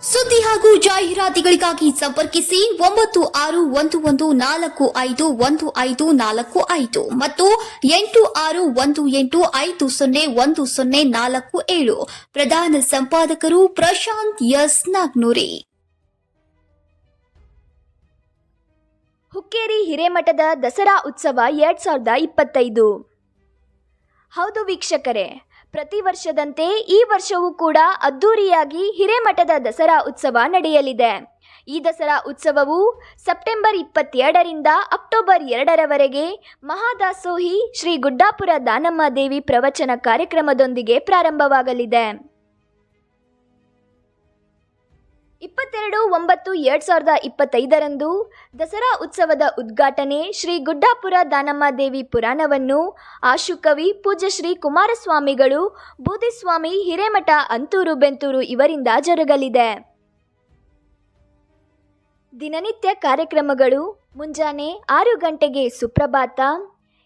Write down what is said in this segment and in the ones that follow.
ಸುದ್ದಿ ಹಾಗೂ ಜಾಹೀರಾತುಗಳಿಗಾಗಿ ಸಂಪರ್ಕಿಸಿ ಒಂಬತ್ತು ಆರು ಒಂದು ಒಂದು ನಾಲ್ಕು ಐದು ಒಂದು ಐದು ನಾಲ್ಕು ಐದು ಮತ್ತು ಎಂಟು ಆರು ಒಂದು ಎಂಟು ಐದು ಸೊನ್ನೆ ಒಂದು ಸೊನ್ನೆ ನಾಲ್ಕು ಏಳು. ಪ್ರಧಾನ ಸಂಪಾದಕರು ಪ್ರಶಾಂತ್ ಎಸ್ ನಾಗ್ನೂರಿ. ಹುಕ್ಕೇರಿ ಹಿರೇಮಠದ ದಸರಾ ಉತ್ಸವ ಎರಡ್ ಸಾವಿರದ ಇಪ್ಪತ್ತೈದು. ಹೌದು ವೀಕ್ಷಕರೇ ಪ್ರತಿ ವರ್ಷದಂತೆ ಈ ವರ್ಷವೂ ಕೂಡ ಅದ್ದೂರಿಯಾಗಿ ಹಿರೇಮಠದ ದಸರಾ ಉತ್ಸವ ನಡೆಯಲಿದೆ. ಈ ದಸರಾ ಉತ್ಸವವು ಸೆಪ್ಟೆಂಬರ್ ಇಪ್ಪತ್ತೆರಡರಿಂದ ಅಕ್ಟೋಬರ್ ಎರಡರವರೆಗೆ ಮಹಾದಾಸೋಹಿ ಶ್ರೀ ಗುಡ್ಡಾಪುರ ದಾನಮ್ಮ ದೇವಿ ಪ್ರವಚನ ಕಾರ್ಯಕ್ರಮದೊಂದಿಗೆ ಪ್ರಾರಂಭವಾಗಲಿದೆ. ಇಪ್ಪತ್ತೆರಡು, ಒಂಬತ್ತು, ಎರಡು ಸಾವಿರದ ಇಪ್ಪತ್ತೈದರಂದು ದಸರಾ ಉತ್ಸವದ ಉದ್ಘಾಟನೆ ಶ್ರೀ ಗುಡ್ಡಾಪುರ ದಾನಮ್ಮ ದೇವಿ ಪುರಾಣವನ್ನು ಆಶುಕವಿ ಪೂಜ್ಯ ಶ್ರೀ ಕುಮಾರಸ್ವಾಮಿಗಳು ಬೂದಿಸ್ವಾಮಿ ಹಿರೇಮಠ, ಅಂತೂರು, ಬೆಂತೂರು ಇವರಿಂದ ಜರುಗಲಿದೆ. ದಿನನಿತ್ಯ ಕಾರ್ಯಕ್ರಮಗಳು ಮುಂಜಾನೆ ಆರು ಗಂಟೆಗೆ ಸುಪ್ರಭಾತ,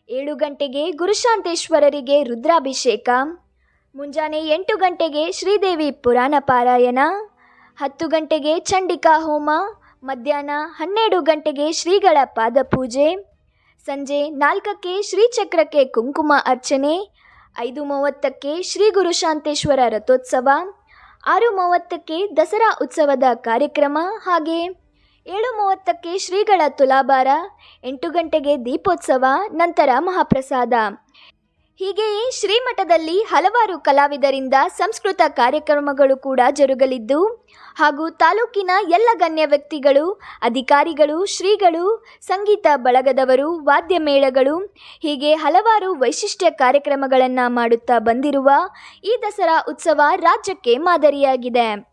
ಏಳು ಗಂಟೆಗೆ ಗುರುಶಾಂತೇಶ್ವರರಿಗೆ ರುದ್ರಾಭಿಷೇಕ, ಮುಂಜಾನೆ ಎಂಟು ಗಂಟೆಗೆ ಶ್ರೀದೇವಿ ಪುರಾಣ ಪಾರಾಯಣ ಹತ್ತು ಗಂಟೆಗೆ ಚಂಡಿಕಾ ಹೋಮ, ಮಧ್ಯಾಹ್ನ ಹನ್ನೆರಡು ಗಂಟೆಗೆ ಶ್ರೀಗಳ ಪಾದಪೂಜೆ, ಸಂಜೆ ನಾಲ್ಕಕ್ಕೆ ಶ್ರೀಚಕ್ರಕ್ಕೆ ಕುಂಕುಮ ಅರ್ಚನೆ, ಐದು ಮೂವತ್ತಕ್ಕೆ ಶ್ರೀ ಗುರುಶಾಂತೇಶ್ವರ ರಥೋತ್ಸವ, ಆರು ಮೂವತ್ತಕ್ಕೆ ದಸರಾ ಉತ್ಸವದ ಕಾರ್ಯಕ್ರಮ, ಹಾಗೆ ಏಳು ಮೂವತ್ತಕ್ಕೆ ಶ್ರೀಗಳ ತುಲಾಭಾರ, ಎಂಟು ಗಂಟೆಗೆ ದೀಪೋತ್ಸವ, ನಂತರ ಮಹಾಪ್ರಸಾದ. ಹೀಗೆಯೇ ಶ್ರೀಮಠದಲ್ಲಿ ಹಲವಾರು ಕಲಾವಿದರಿಂದ ಸಂಸ್ಕೃತ ಕಾರ್ಯಕ್ರಮಗಳು ಕೂಡ ಜರುಗಲಿದ್ದು, ಹಾಗೂ ತಾಲೂಕಿನ ಎಲ್ಲ ಗಣ್ಯ ವ್ಯಕ್ತಿಗಳು, ಅಧಿಕಾರಿಗಳು, ಶ್ರೀಗಳು, ಸಂಗೀತ ಬಳಗದವರು, ವಾದ್ಯ ಮೇಳಗಳು, ಹೀಗೆ ಹಲವಾರು ವೈಶಿಷ್ಟ್ಯ ಕಾರ್ಯಕ್ರಮಗಳನ್ನು ಮಾಡುತ್ತಾ ಬಂದಿರುವ ಈ ದಸರಾ ಉತ್ಸವ ರಾಜ್ಯಕ್ಕೆ ಮಾದರಿಯಾಗಿದೆ.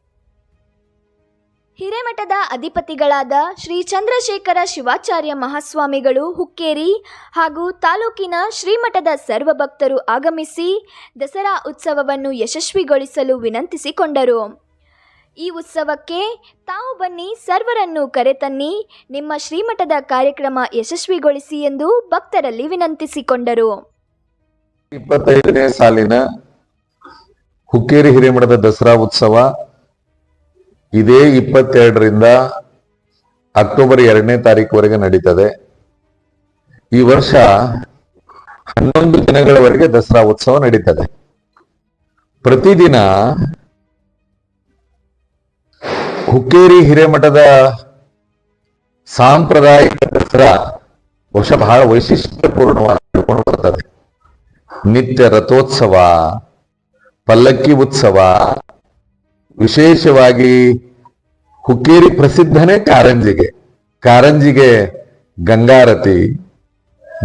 ಹಿರೇಮಠದ ಅಧಿಪತಿಗಳಾದ ಶ್ರೀ ಚಂದ್ರಶೇಖರ ಶಿವಾಚಾರ್ಯ ಮಹಾಸ್ವಾಮಿಗಳು ಹುಕ್ಕೇರಿ ಹಾಗೂ ತಾಲೂಕಿನ ಶ್ರೀಮಠದ ಸರ್ವ ಭಕ್ತರು ಆಗಮಿಸಿ ದಸರಾ ಉತ್ಸವವನ್ನು ಯಶಸ್ವಿಗೊಳಿಸಲು ವಿನಂತಿಸಿಕೊಂಡರು. ಈ ಉತ್ಸವಕ್ಕೆ ತಾವು ಬನ್ನಿ, ಸರ್ವರನ್ನು ಕರೆತನ್ನಿ, ನಿಮ್ಮ ಶ್ರೀಮಠದ ಕಾರ್ಯಕ್ರಮ ಯಶಸ್ವಿಗೊಳಿಸಿ ಎಂದು ಭಕ್ತರಲ್ಲಿ ವಿನಂತಿಸಿಕೊಂಡರು. ಇಪ್ಪತ್ತೈದನೇ ಸಾಲಿನ ಹುಕ್ಕೇರಿ ಹಿರೇಮಠದ ದಸರಾ ಉತ್ಸವ ಇದೇ ಇಪ್ಪತ್ತೆರಡರಿಂದ ಅಕ್ಟೋಬರ್ ಎರಡನೇ ತಾರೀಕುವರೆಗೆ ನಡೀತದೆ. ಈ ವರ್ಷ ಹನ್ನೊಂದು ದಿನಗಳವರೆಗೆ ದಸರಾ ಉತ್ಸವ ನಡೀತದೆ. ಪ್ರತಿದಿನ ಹುಕ್ಕೇರಿ ಹಿರೇಮಠದ ಸಾಂಪ್ರದಾಯಿಕ ದಸರಾ ವರ್ಷ ಬಹಳ ವೈಶಿಷ್ಟ್ಯಪೂರ್ಣವಾಗಿ ಬರ್ತದೆ. ನಿತ್ಯ ರಥೋತ್ಸವ, ಪಲ್ಲಕ್ಕಿ ಉತ್ಸವ ವಿಶೇಷವಾಗಿ ಹುಕ್ಕೇರಿ ಪ್ರಸಿದ್ಧನೇ ಕಾರಂಜಿಗೆ. ಕಾರಂಜಿಗೆ ಗಂಗಾರತಿ.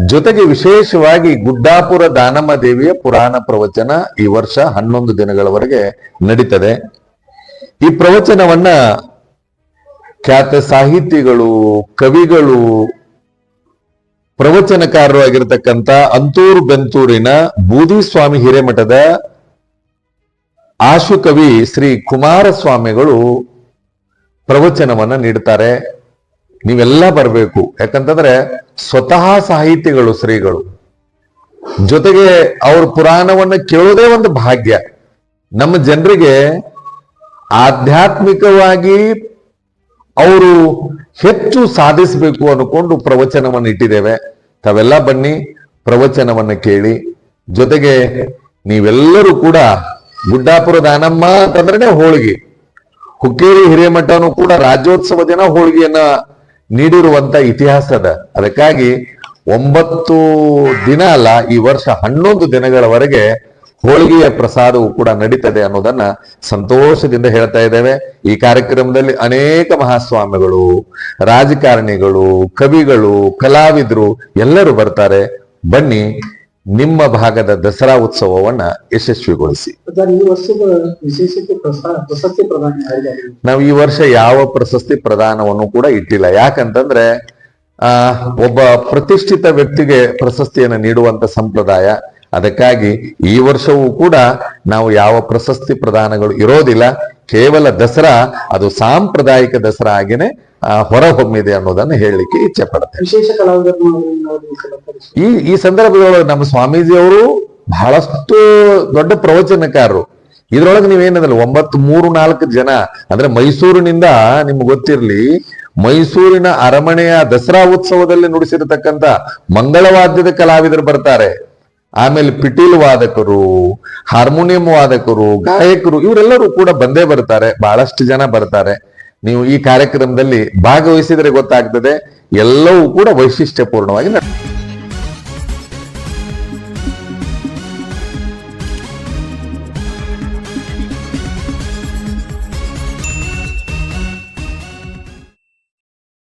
ಜೊತೆಗೆ ವಿಶೇಷವಾಗಿ ಗುಡ್ಡಾಪುರ ದಾನಮ್ಮ ದೇವಿಯ ಪುರಾಣ ಪ್ರವಚನ ಈ ವರ್ಷ ಹನ್ನೊಂದು ದಿನಗಳವರೆಗೆ ನಡೀತದೆ. ಈ ಪ್ರವಚನವನ್ನ ಖ್ಯಾತ ಸಾಹಿತಿಗಳು, ಕವಿಗಳು, ಪ್ರವಚನಕಾರರು ಆಗಿರತಕ್ಕಂಥ ಅಂತೂರು ಬೆಂತೂರಿನ ಬೂದಿಸ್ವಾಮಿ ಹಿರೇಮಠದ ಆಶುಕವಿ ಶ್ರೀ ಕುಮಾರಸ್ವಾಮಿಗಳು ಪ್ರವಚನವನ್ನ ನೀಡ್ತಾರೆ. ನೀವೆಲ್ಲ ಬರಬೇಕು. ಯಾಕಂತಂದ್ರೆ ಸ್ವತಃ ಸಾಹಿತಿಗಳು ಶ್ರೀಗಳು. ಜೊತೆಗೆ ಅವ್ರ ಪುರಾಣವನ್ನ ಕೇಳೋದೇ ಒಂದು ಭಾಗ್ಯ. ನಮ್ಮ ಜನರಿಗೆ ಆಧ್ಯಾತ್ಮಿಕವಾಗಿ ಅವರು ಹೆಚ್ಚು ಸಾಧಿಸಬೇಕು ಅನ್ಕೊಂಡು ಪ್ರವಚನವನ್ನು ಇಟ್ಟಿದ್ದೇವೆ. ತಾವೆಲ್ಲ ಬನ್ನಿ, ಪ್ರವಚನವನ್ನು ಕೇಳಿ. ಜೊತೆಗೆ ನೀವೆಲ್ಲರೂ ಕೂಡ ಗುಡ್ಡಾಪುರ ದಾನಮ್ಮ ಅಂತಂದ್ರೆ ಹೋಳಿಗೆ. ಹುಕ್ಕೇರಿ ಹಿರೇಮಠನು ಕೂಡ ರಾಜ್ಯೋತ್ಸವ ದಿನ ಹೋಳಿಗೆಯನ್ನ ನೀಡಿರುವಂತ ಇತಿಹಾಸ ಅದ. ಅದಕ್ಕಾಗಿ ಒಂಬತ್ತು ದಿನ ಅಲ್ಲ, ಈ ವರ್ಷ ಹನ್ನೊಂದು ದಿನಗಳವರೆಗೆ ಹೋಳಿಗೆಯ ಪ್ರಸಾದವು ಕೂಡ ನಡೀತದೆ ಅನ್ನೋದನ್ನ ಸಂತೋಷದಿಂದ ಹೇಳ್ತಾ ಇದ್ದೇವೆ. ಈ ಕಾರ್ಯಕ್ರಮದಲ್ಲಿ ಅನೇಕ ಮಹಾಸ್ವಾಮಿಗಳು, ರಾಜಕಾರಣಿಗಳು, ಕವಿಗಳು, ಕಲಾವಿದರು ಎಲ್ಲರೂ ಬರ್ತಾರೆ. ಬನ್ನಿ ನಿಮ್ಮ ಭಾಗದ ದಸರಾ ಉತ್ಸವವನ್ನ ಯಶಸ್ವಿಗೊಳಿಸಿ? ನಾವು ಈ ವರ್ಷ ಯಾವ ಪ್ರಶಸ್ತಿ ಪ್ರದಾನವನ್ನು ಕೂಡ ಇಟ್ಟಿಲ್ಲ. ಯಾಕಂತಂದ್ರೆ ಆ ಒಬ್ಬ ಪ್ರತಿಷ್ಠಿತ ವ್ಯಕ್ತಿಗೆ ಪ್ರಶಸ್ತಿಯನ್ನು ನೀಡುವಂತ ಸಂಪ್ರದಾಯ ಅದಕ್ಕಾಗಿ ಈ ವರ್ಷವೂ ಕೂಡ ನಾವು ಯಾವ ಪ್ರಶಸ್ತಿ ಪ್ರದಾನಗಳು ಇರೋದಿಲ್ಲ. ಕೇವಲ ದಸರಾ ಅದು ಸಾಂಪ್ರದಾಯಿಕ ದಸರಾ ಆಗಿನೇ ಹೊರಹೊಮ್ಮಿದೆ ಅನ್ನೋದನ್ನು ಹೇಳಲಿಕ್ಕೆ ಇಚ್ಛೆ ಪಡುತ್ತೆ ಈ ಈ ಈ ಸಂದರ್ಭದೊಳಗೆ ನಮ್ಮ ಸ್ವಾಮೀಜಿಯವರು ಬಹಳಷ್ಟು ದೊಡ್ಡ ಪ್ರವಚನಕಾರರು. ಇದ್ರೊಳಗೆ ನೀವೇನದಲ್ಲ ಒಂಬತ್ತು ಮೂರು ನಾಲ್ಕು ಜನ ಅಂದ್ರೆ ಮೈಸೂರಿನಿಂದ ನಿಮ್ಗೆ ಗೊತ್ತಿರ್ಲಿ ಮೈಸೂರಿನ ಅರಮನೆಯ ದಸರಾ ಉತ್ಸವದಲ್ಲಿ ನುಡಿಸಿರತಕ್ಕಂತ ಮಂಗಳವಾದ್ಯದ ಕಲಾವಿದರು ಬರ್ತಾರೆ. ಆಮೇಲೆ ಪಿಟೀಲ್ ವಾದಕರು ಹಾರ್ಮೋನಿಯಂ ವಾದಕರು ಗಾಯಕರು ಇವರೆಲ್ಲರೂ ಕೂಡ ಬಂದೇ ಬರ್ತಾರೆ ಬಹಳಷ್ಟು ಜನ ಬರ್ತಾರೆ. ನೀವು ಈ ಕಾರ್ಯಕ್ರಮದಲ್ಲಿ ಭಾಗವಹಿಸಿದರೆ ಗೊತ್ತಾಗ್ತದೆ ಎಲ್ಲವೂ ಕೂಡ ವೈಶಿಷ್ಟ್ಯಪೂರ್ಣವಾಗಿ